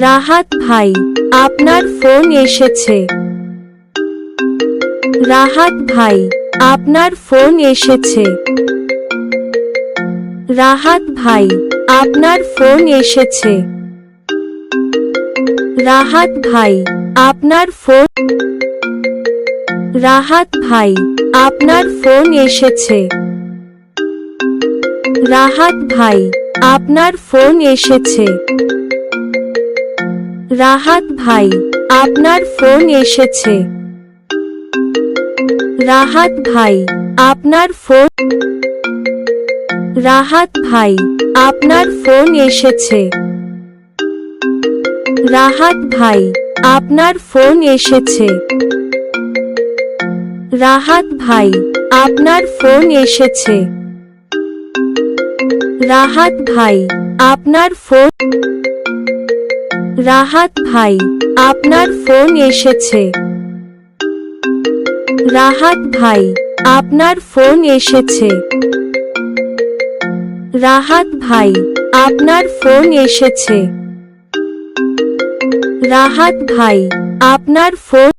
রাহাত ভাই, আপনার ফোন এসেছে। রাহাত ভাই, আপনার ফোন এসেছে। রাহাত ভাই, আপনার ফোন এসেছে। রাহাত ভাই, আপনার ফোন রাহাত ভাই, আপনার ফোন এসেছে। রাহাত ভাই আপনার ফোন এসেছে। রাহাত ভাই, আপনার ফোন এসেছে। রাহাত ভাই, আপনার ফোন রাহাত ভাই, আপনার ফোন এসেছে। রাহাত ভাই, আপনার ফোন এসেছে। রাহাত ভাই, আপনার ফোন এসেছে। রাহাত ভাই, আপনার ফোন রাহাত ভাই, আপনার ফোন এসেছে। রাহাত ভাই, আপনার ফোন এসেছে। রাহাত ভাই, আপনার ফোন এসেছে। রাহাত ভাই, আপনার ফোন